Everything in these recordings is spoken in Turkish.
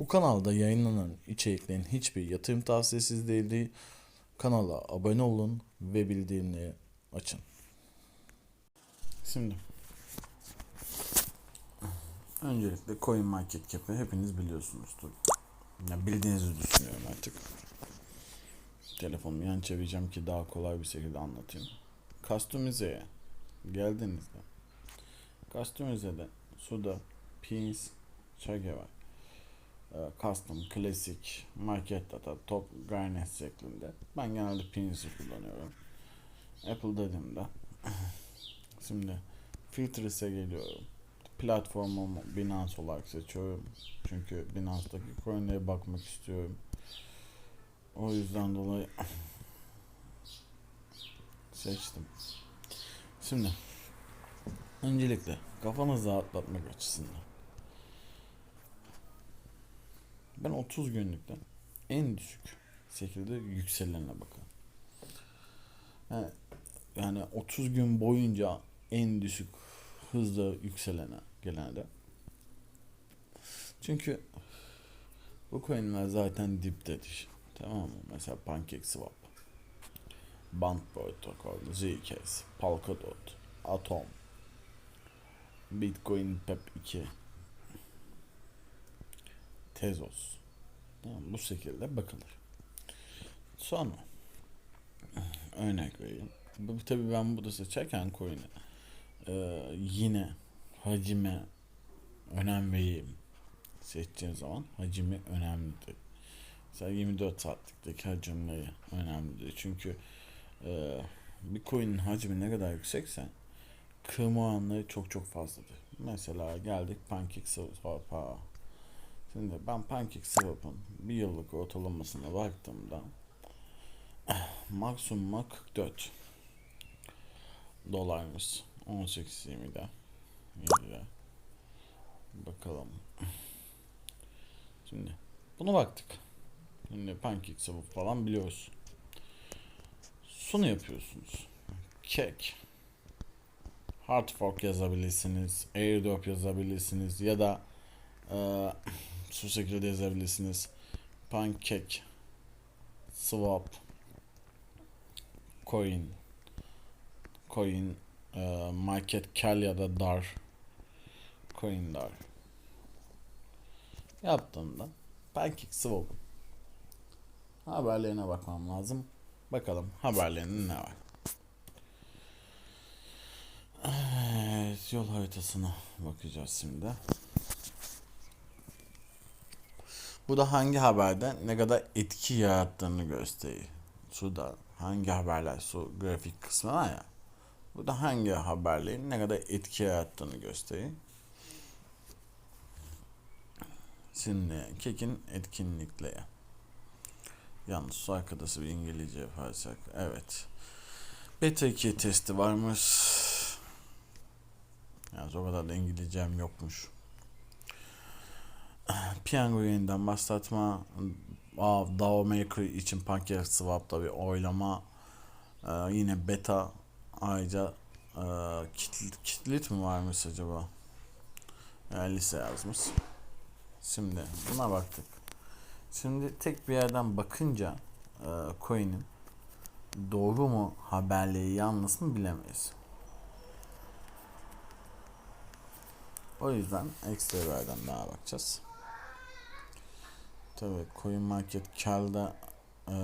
Bu kanalda yayınlanan içeriklerin hiçbir yatırım tavsiyesi değildir. Kanala abone olun ve bildirimleri açın. Şimdi öncelikle Coin Market Cap'i hepiniz biliyorsunuzdur. Ya bildiğinizi düşünüyorum artık. Telefonumu yan çevireceğim ki daha kolay bir şekilde anlatayım. Customize'ye geldiğinizde Customize'de suda pins çage var. Ee, Custom, klasik, market data, top, garnet şeklinde. Ben genelde pins'i kullanıyorum. Apple dediğimde şimdi filtres'e geliyorum. Platformumu Binance olarak seçiyorum. Çünkü Binance'daki coin'lere bakmak istiyorum. O yüzden dolayı seçtim. Şimdi öncelikle kafanızı rahatlatmak açısından ben 30 günlükte en düşük şekilde yükselene bakın. Yani, yani 30 gün boyunca en düşük hızla yükselene gelene. Çünkü bu coinler zaten diptedir. Tamam mı? Mesela PancakeSwap, Band Protocol, Zcash, Polkadot, Atom, Bitcoin Pep 2, Tezos. Tamam, bu şekilde bakılır. Sonra örnek vereyim. Bu tabii ben burada seçerken coin'i e, yine hacime önem vereyim seçtiğim zaman hacimi önemlidir. Mesela 24 saatlikteki hacimleri önemlidir. Çünkü e, bir coin'in hacmi ne kadar yüksekse kırma oranları çok çok fazladır. Mesela geldik PancakeSwap'a. Şimdi ben PancakeSwap'ın bir yıllık ortalamasına baktığımda maksimum 44 dolarmış. 18.20'de 7'de. Bakalım. Şimdi buna baktık. Şimdi PancakeSwap falan biliyoruz. Sunu yapıyorsunuz. Kek. Hard fork yazabilirsiniz. Airdrop yazabilirsiniz. Ya da e, şu şekilde yazabilirsiniz. Pancake Swap Coin Coin e, Market Cal ya da Dar Coin Dar yaptığımda Pancake Swap'ın haberlerine bakmam lazım. Bakalım haberlerinde ne var. Evet, yol haritasına bakacağız şimdi. Bu da hangi haberde ne kadar etki yarattığını gösteriyor. Şu da hangi haberler, şu grafik kısmı var ya. Bu da hangi haberlerin ne kadar etki yarattığını gösteriyor. Şimdi kekin etkinlikleri. Yalnız su arkadaşı bir İngilizce yaparsak. Evet. Beta 2 testi varmış. Yani o kadar da İngilizcem yokmuş. Piyango yayından başlatma. DAO Maker için PancakeSwap'ta bir oylama. Ee, yine beta. Ayrıca e, kitlit, kitlit mi varmış acaba? Yani lise yazmış. Şimdi buna baktık. Şimdi tek bir yerden bakınca e, coin'in doğru mu haberleri yanlış mı bilemeyiz. O yüzden ekstra bir yerden daha bakacağız. Tabi Coin Market Cal'da e,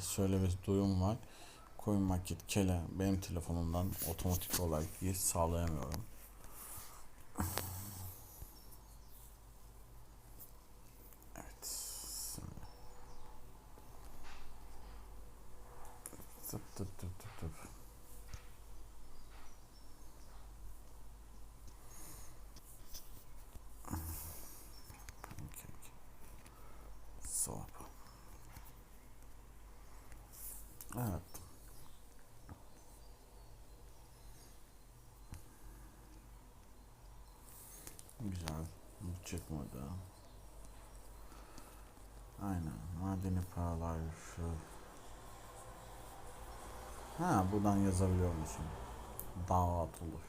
şöyle bir durum var. Coin Market Cal'e benim telefonumdan otomatik olarak giriş sağlayamıyorum. Evet. Tıp tıp tıp tıp tıp. Pancake. Swap. Evet. Güzel. Bu çıkmadı. Aynen. Madeni paralar şu. Ha buradan yazabiliyor musun? Davat olur.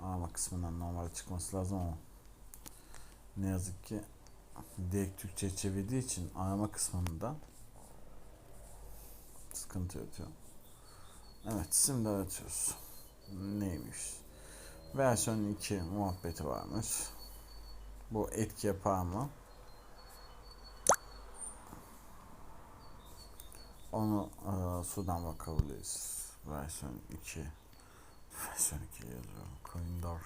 Arama kısmından normal çıkması lazım ama ne yazık ki direkt Türkçe çevirdiği için arama kısmında sıkıntı yaratıyor. Evet şimdi aratıyoruz. Neymiş? Versiyon 2 muhabbeti varmış. Bu etki yapar mı? Onu e, sudan bakabiliriz. Versiyon 2. Versiyon 2 yazıyorum. Coindor.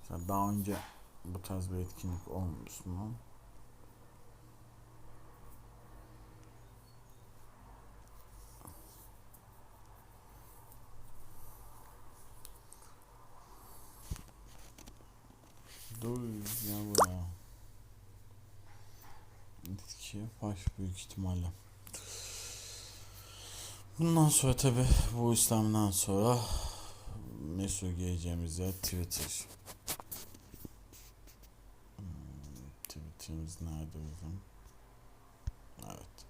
Mesela daha önce bu tarz bir etkinlik olmuş mu? 2'ye baş büyük ihtimalle. Bundan sonra tabi bu İslam'dan sonra Mesut geleceğimiz yer Twitter. Hmm, Twitter'ımız nerede bizim? Evet.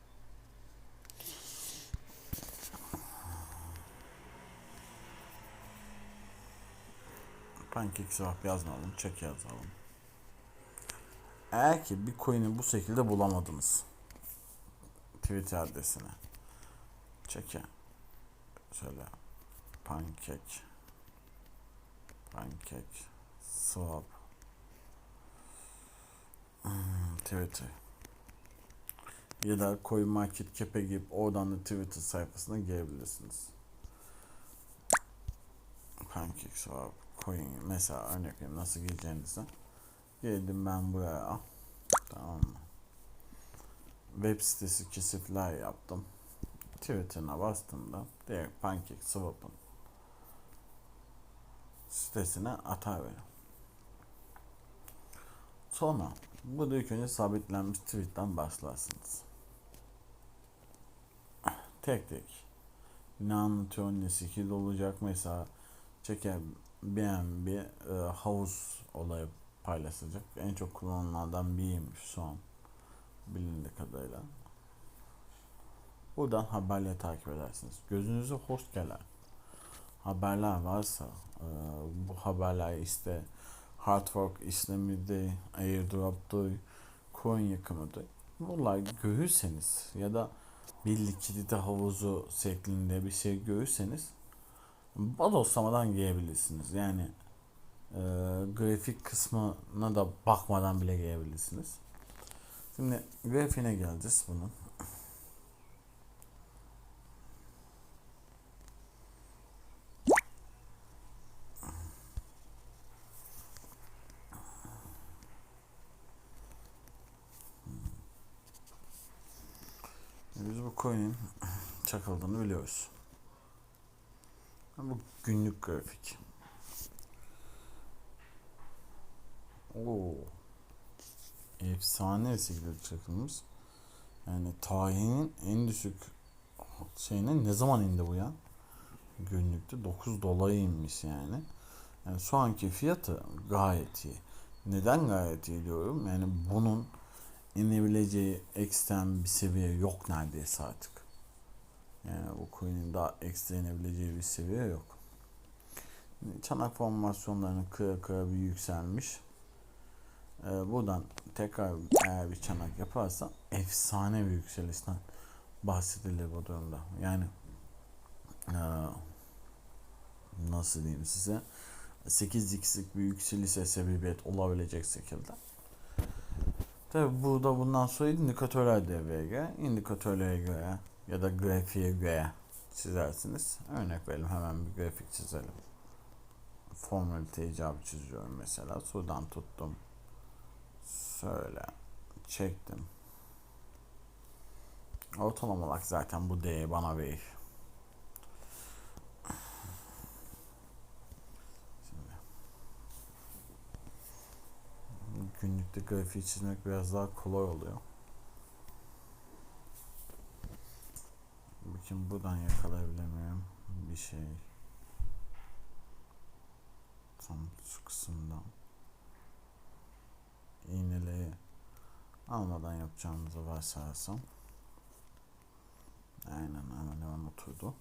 Pankek sevap yazmayalım, çek yazalım. Eğer ki bir coin'i bu şekilde bulamadınız. Twitter adresine. Çeke. Şöyle. Pancake. Pancake. Swap. Hmm, Twitter. Ya da Coin Market Cap'e girip oradan da Twitter sayfasına girebilirsiniz. Pancake Swap. Coin. Mesela örnek nasıl gireceğinizi. Geldim ben buraya. Tamam mı? Web sitesi kesitler yaptım. Twitter'ına bastığımda direkt PancakeSwap'ın sitesine atar beni. Sonra burada ilk önce sabitlenmiş tweet'ten başlarsınız. Tek tek. Ne anlatıyor, ne skill olacak mesela çeker BNB e, havuz olayı paylaşılacak. En çok kullanılanlardan biriymiş an bilindiği kadarıyla. Buradan haberleri takip edersiniz. Gözünüze hoş gelen haberler varsa e, bu haberler işte hard fork işlemidir, airdrop'tur, coin yakımıdır. Bunlar görürseniz ya da bir likidite havuzu şeklinde bir şey görürseniz bodoslamadan girebilirsiniz. Yani e, grafik kısmına da bakmadan bile girebilirsiniz. Şimdi grafiğine geleceğiz bunun. Biz bu coin'in çakıldığını biliyoruz. Bu günlük grafik. Oo. Efsane şekilde çakılmış. Yani tarihinin en düşük şeyine ne zaman indi bu ya? Günlükte 9 dolara inmiş yani. Yani şu anki fiyatı gayet iyi. Neden gayet iyi diyorum? Yani bunun inebileceği ekstrem bir seviye yok neredeyse artık. Yani bu coin'in daha ekstra inebileceği bir seviye yok. Çanak formasyonlarını kıra kıra bir yükselmiş. Ee, buradan tekrar eğer bir çanak yaparsa efsane bir yükselişten bahsedilir bu durumda. Yani e, nasıl diyeyim size 8x'lik bir yükselişe sebebiyet olabilecek şekilde. Tabi burada bundan sonra indikatörler devreye girer. İndikatörlere göre ya da grafiğe göre çizersiniz. Örnek verelim hemen bir grafik çizelim. Formülite icabı çiziyorum mesela. Sudan tuttum. Şöyle çektim. Ortalama olarak zaten bu değeri bana verir. Şimdi günlükte grafiği çizmek biraz daha kolay oluyor. Bakın buradan yakalayabilir miyim? Bir şey. Tam şu kısımdan. İğneleri almadan yapacağımızı varsayarsam. Aynen hemen hemen oturdu.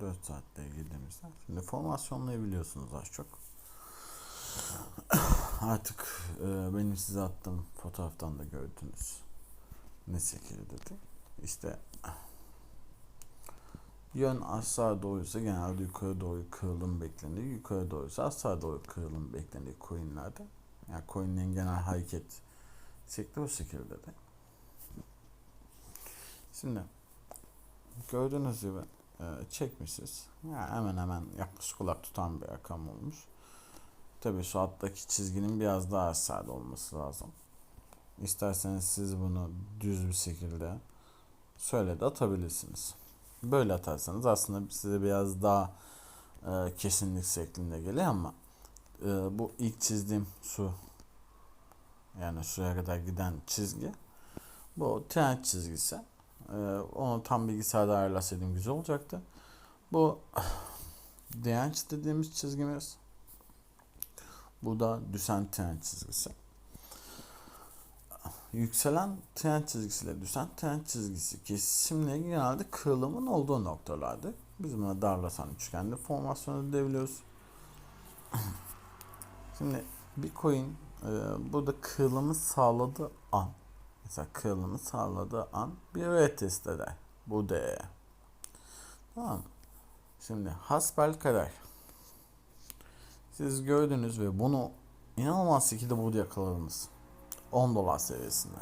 4 saatte girdiğimizde. Şimdi formasyonlayabiliyorsunuz az çok. Artık e, benim size attığım fotoğraftan da gördünüz. Ne şekilde de. İşte yön aşağı doğruysa genelde yukarı doğru kırılım beklenir. Yukarı doğruysa aşağı doğru kırılım beklenir coinlerde. Yani coinlerin genel hareket şekli o şekilde de. Şimdi gördüğünüz gibi e, çekmişiz. Yani hemen hemen yaklaşık kulak tutan bir rakam olmuş. Tabii şu alttaki çizginin biraz daha aşağıda olması lazım. İsterseniz siz bunu düz bir şekilde şöyle de atabilirsiniz. Böyle atarsanız aslında size biraz daha e, kesinlik şeklinde geliyor ama e, bu ilk çizdiğim su yani şuraya kadar giden çizgi bu trend çizgisi. E, onu tam bilgisayarda ayarlasaydım güzel olacaktı. Bu direnç dediğimiz çizgimiz. Bu da düşen trend çizgisi. Yükselen trend çizgisiyle düşen trend çizgisi kesimleri genelde kırılımın olduğu noktalardır. Biz buna darlasan üçgende formasyon edebiliyoruz. Şimdi bir coin e, burada kırılımı sağladığı an mesela kırılımı sağladığı an bir retest eder. Bu değere. Tamam? Şimdi hasbelkader siz gördünüz ve bunu inanılmaz şekilde burada yakaladınız. 10 dolar seviyesinde.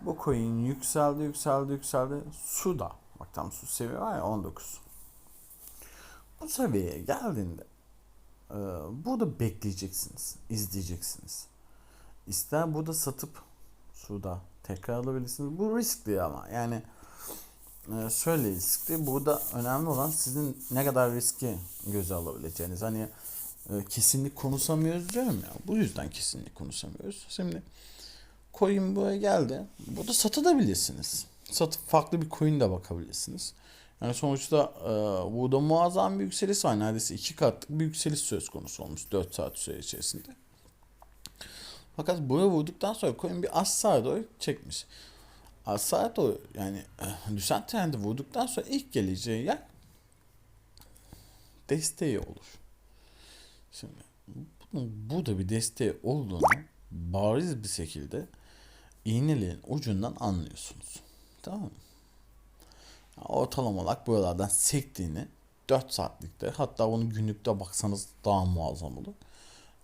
Bu coin yükseldi yükseldi yükseldi. Su da. Bak tam su seviye var ya 19. Bu seviyeye geldiğinde e, burada bekleyeceksiniz. izleyeceksiniz. İster burada satıp suda tekrar alabilirsiniz. Bu riskli ama yani e, şöyle riskli. Burada önemli olan sizin ne kadar riski göze alabileceğiniz. Hani e, kesinlik konuşamıyoruz diyorum ya. Bu yüzden kesinlik konuşamıyoruz. Şimdi coin buraya geldi. Burada satabilirsiniz. Satıp farklı bir coin de bakabilirsiniz. Yani sonuçta e, burada muazzam bir yükseliş var. Neredeyse iki katlık bir yükseliş söz konusu olmuş 4 saat süre içerisinde. Fakat buraya vurduktan sonra coin bir aşağı doğru çekmiş. Aşağı doğru yani e, düşen trendi vurduktan sonra ilk geleceği yer desteği olur. Şimdi bunun burada bir desteği olduğunu bariz bir şekilde iğnelerin ucundan anlıyorsunuz. Tamam mı? Yani ortalama olarak buralardan sektiğini 4 saatlikte hatta bunu günlükte baksanız daha muazzam olur.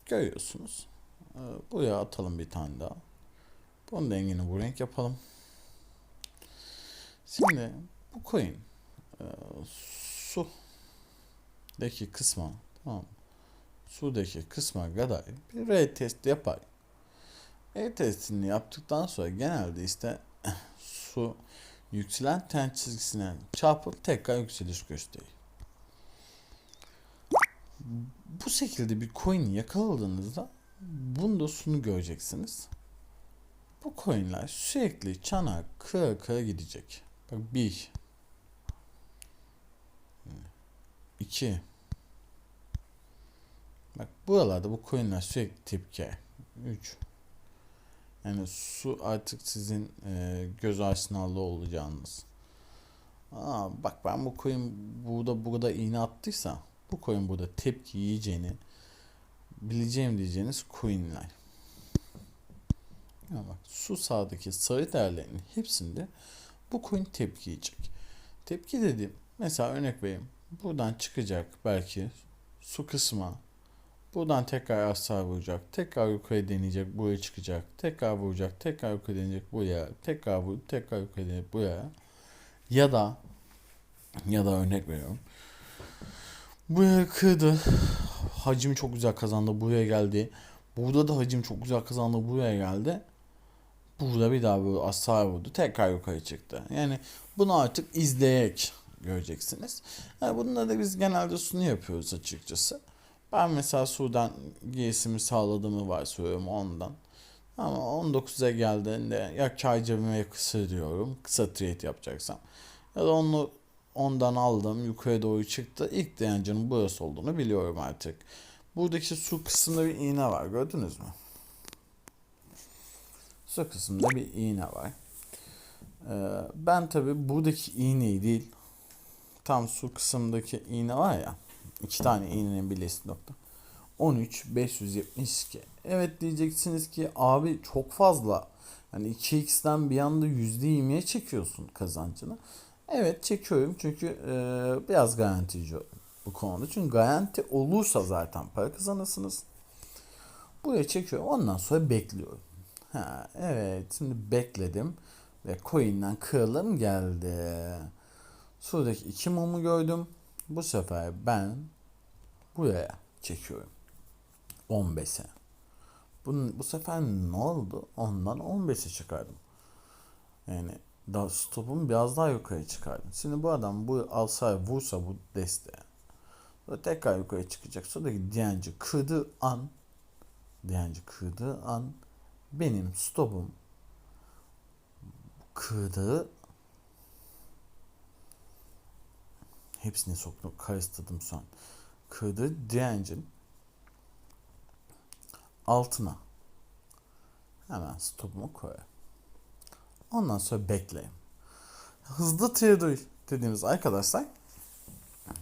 Görüyorsunuz. Ee, buraya atalım bir tane daha. Bunun rengini bu renk yapalım. Şimdi bu coin e, su deki kısma tamam? Sudaki kısma kadar bir retest yapar. Retestini yaptıktan sonra genelde işte su yükselen ten çizgisine çarpıp tekrar yükseliş gösterir. Bu şekilde bir coin yakaladığınızda bunda şunu göreceksiniz. Bu coinler sürekli çanak kıra kıra gidecek. Bak bir, iki, Bak buralarda bu coinler sürekli tepki. 3. Yani su artık sizin e, göz aşinalı olacağınız. Aa, bak ben bu coin burada burada iğne attıysa bu coin burada tepki yiyeceğini bileceğim diyeceğiniz coinler. Ya bak su sağdaki sarı değerlerin hepsinde bu coin tepki yiyecek. Tepki dediğim mesela örnek vereyim. Buradan çıkacak belki su kısmı Buradan tekrar aşağı vuracak. Tekrar yukarı deneyecek. Buraya çıkacak. Tekrar vuracak. Tekrar yukarı deneyecek. Buraya. Tekrar vur. Tekrar yukarı deneyecek. Buraya. Ya da ya da örnek veriyorum. Buraya kırdı. Hacim çok güzel kazandı. Buraya geldi. Burada da hacim çok güzel kazandı. Buraya geldi. Burada bir daha böyle aşağı vurdu. Tekrar yukarı çıktı. Yani bunu artık izleyerek göreceksiniz. Yani bununla da biz genelde sunu yapıyoruz açıkçası. Ben mesela Sudan giysimi sağladığımı varsayıyorum ondan. Ama 19'a geldiğinde ya kar cebime diyorum kısa trade yapacaksam. Ya da onu ondan aldım yukarı doğru çıktı. İlk direncinin burası olduğunu biliyorum artık. Buradaki su kısmında bir iğne var gördünüz mü? Su kısmında bir iğne var. Ee, ben tabi buradaki iğneyi değil tam su kısımdaki iğne var ya. İki tane iğnenin birleştiği nokta. 13 572. Evet diyeceksiniz ki abi çok fazla. Hani 2x'ten bir anda %20'ye çekiyorsun kazancını. Evet çekiyorum çünkü e, biraz garantici bu konuda. Çünkü garanti olursa zaten para kazanırsınız. Buraya çekiyorum. Ondan sonra bekliyorum. Ha, evet şimdi bekledim. Ve coin'den kırılım geldi. Şuradaki iki mumu gördüm. Bu sefer ben buraya çekiyorum. 15'e. Bu, bu sefer ne oldu? Ondan 15'e çıkardım. Yani da stopumu biraz daha yukarı çıkardım. Şimdi bu adam bu alsa vursa bu desteğe. Böyle tekrar yukarı çıkacak. Sonraki direnci kırdığı an direnci kırdığı an benim stopum kırdığı hepsini soktum karıştırdım şu an. Kırdığı direncin altına hemen stopumu koyarım. Ondan sonra bekleyin. Hızlı trader dediğimiz arkadaşlar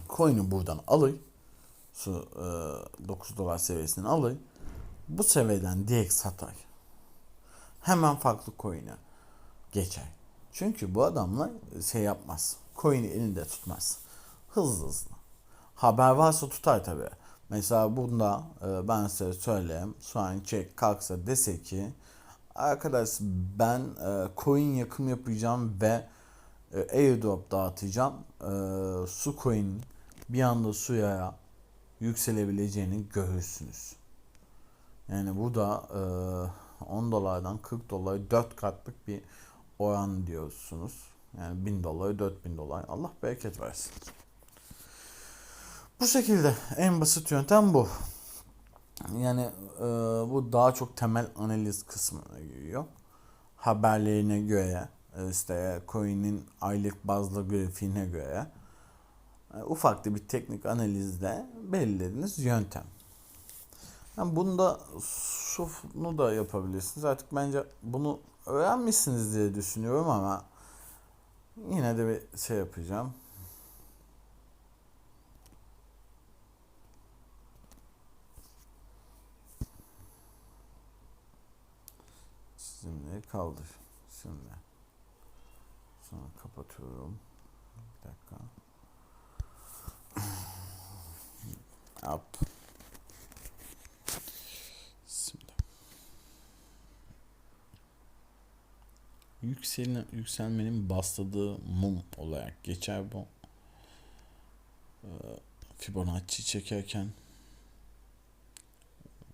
coin'i buradan alın. Şu e, 9 dolar seviyesinden alın. Bu seviyeden direkt satar. Hemen farklı coin'e geçer. Çünkü bu adamlar şey yapmaz. Coin'i elinde tutmaz. Hızlı hızlı. Haber varsa tutar tabi. Mesela bunda e, ben size söyleyeyim. Şu an çek kalksa dese ki arkadaş ben e, coin yakım yapacağım ve e, airdrop dağıtacağım. Su coin bir anda suya yükselebileceğini görürsünüz. Yani bu da e, 10 dolardan 40 dolar 4 katlık bir oran diyorsunuz. Yani 1000 dolar 4000 dolar. Allah bereket versin. Bu şekilde en basit yöntem bu. Yani e, bu daha çok temel analiz kısmına giriyor. Haberlerine göre e, işte coin'in aylık bazlı grafiğine göre e, ufak da bir teknik analizde belirlediğiniz yöntem. Yani bunu da şunu da yapabilirsiniz. Artık bence bunu öğrenmişsiniz diye düşünüyorum ama yine de bir şey yapacağım. Kaldır. Şimdi. Sonra kapatıyorum. Bir dakika. Up. Şimdi. Yükselin, yükselmenin bastırdığı mum olarak geçer bu. Ee, Fibonacci çekerken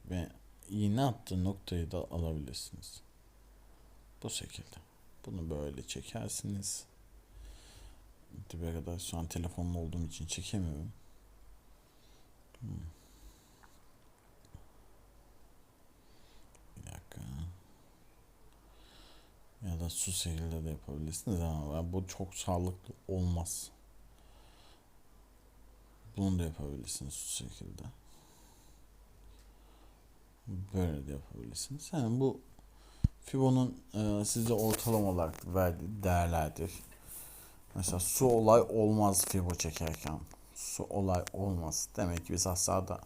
ve iğne attığı noktayı da alabilirsiniz. Bu şekilde. Bunu böyle çekersiniz. Dibe kadar şu an telefonla olduğum için çekemiyorum. Hmm. Bir dakika. Ya da su şekilde de yapabilirsiniz ama bu çok sağlıklı olmaz. Bunu da yapabilirsiniz su şekilde. Böyle de yapabilirsiniz. Yani bu Fibo'nun e, size ortalama olarak verdiği değerlerdir. Mesela su olay olmaz Fibo çekerken. Su olay olmaz. Demek ki biz aslında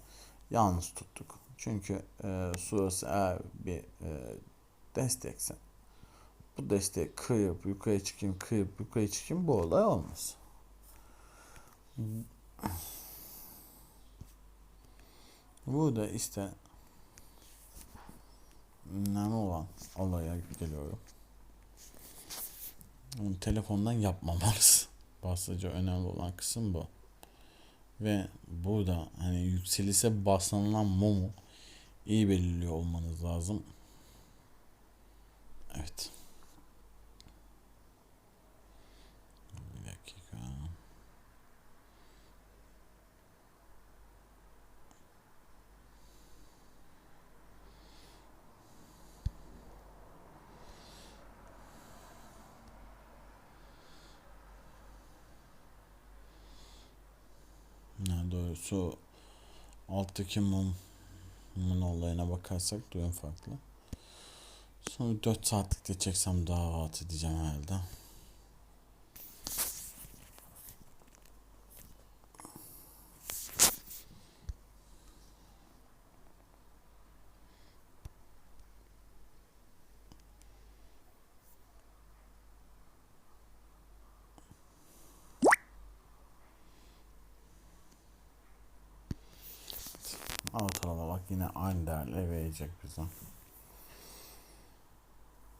yanlış tuttuk. Çünkü e, surası eğer bir e, destekse bu desteği kıyıp yukarı çıkayım kıyıp yukarı çıkayım bu olay olmaz. Burada işte önemli olan olaya geliyorum. Onu telefondan yapmamalısın. Basıcı önemli olan kısım bu. Ve burada hani yükselise basılan mumu iyi belirliyor olmanız lazım. Evet. Bir dakika. Doğrusu alttaki mum mumun olayına bakarsak durum farklı. Sonra 4 saatlik de çeksem daha rahat edeceğim herhalde.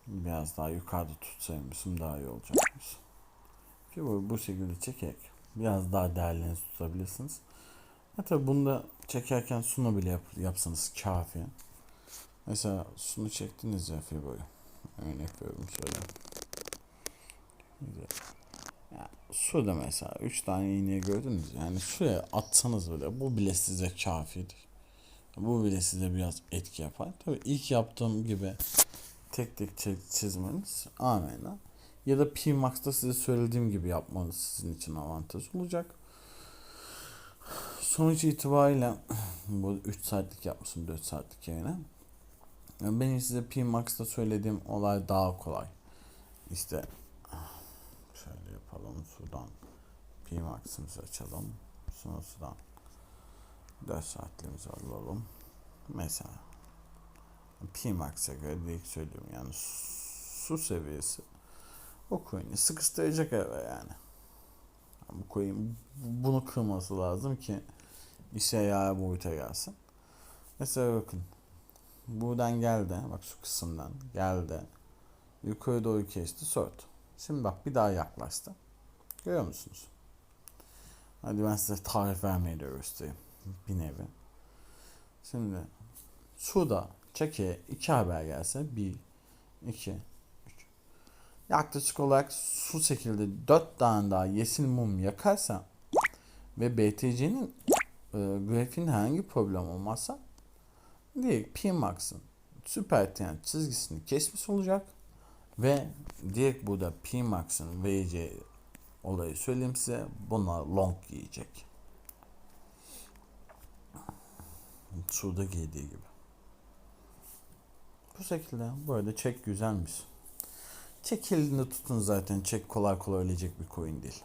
Biraz daha yukarıda tutsaymışım daha iyi olacakmış. Ki bu, bu şekilde çekerek biraz daha değerlerini tutabilirsiniz. Ha tabi bunu da çekerken sunu bile yap, yapsanız kafi. Mesela sunu çektiniz ya Fibo'yu. Örnek veriyorum şöyle. Güzel. Ya, su da mesela 3 tane iğneyi gördünüz ya. yani suya atsanız bile bu bile size kafidir. Bu bile size biraz etki yapar. Tabii ilk yaptığım gibi tek tek çi- çizmeniz amenna. Ya da P-Max'ta size söylediğim gibi yapmanız sizin için avantaj olacak. Sonuç itibariyle bu 3 saatlik yapmışım 4 saatlik yayını. Yani Benim size P-Max'ta söylediğim olay daha kolay. İşte şöyle yapalım şuradan P-Max'ımızı açalım. Sonra şuradan 4 saatliğimizi alalım. Mesela P-Max'a göre direkt söylüyorum yani su seviyesi o coin'i sıkıştıracak eve yani. Bu coin bunu kırması lazım ki işe yarar boyuta gelsin. Mesela bakın buradan geldi bak şu kısımdan geldi yukarı doğru kesti sort. Şimdi bak bir daha yaklaştı. Görüyor musunuz? Hadi ben size tarif vermeyi de göstereyim. Bir nevi. Şimdi suda çekeye iki haber gelse bir, iki, üç. Yaklaşık olarak su şekilde dört tane daha yeşil mum yakarsa ve BTC'nin e, grafiğinde herhangi problem olmazsa direkt PMAX'ın süper trend çizgisini kesmiş olacak ve direkt burada PMAX'ın vereceği olayı söyleyeyim size buna long giyecek. Şurada giydiği gibi. Bu şekilde böyle çek güzelmiş. Çek elinde tutun zaten çek kolay kolay ölecek bir coin değil.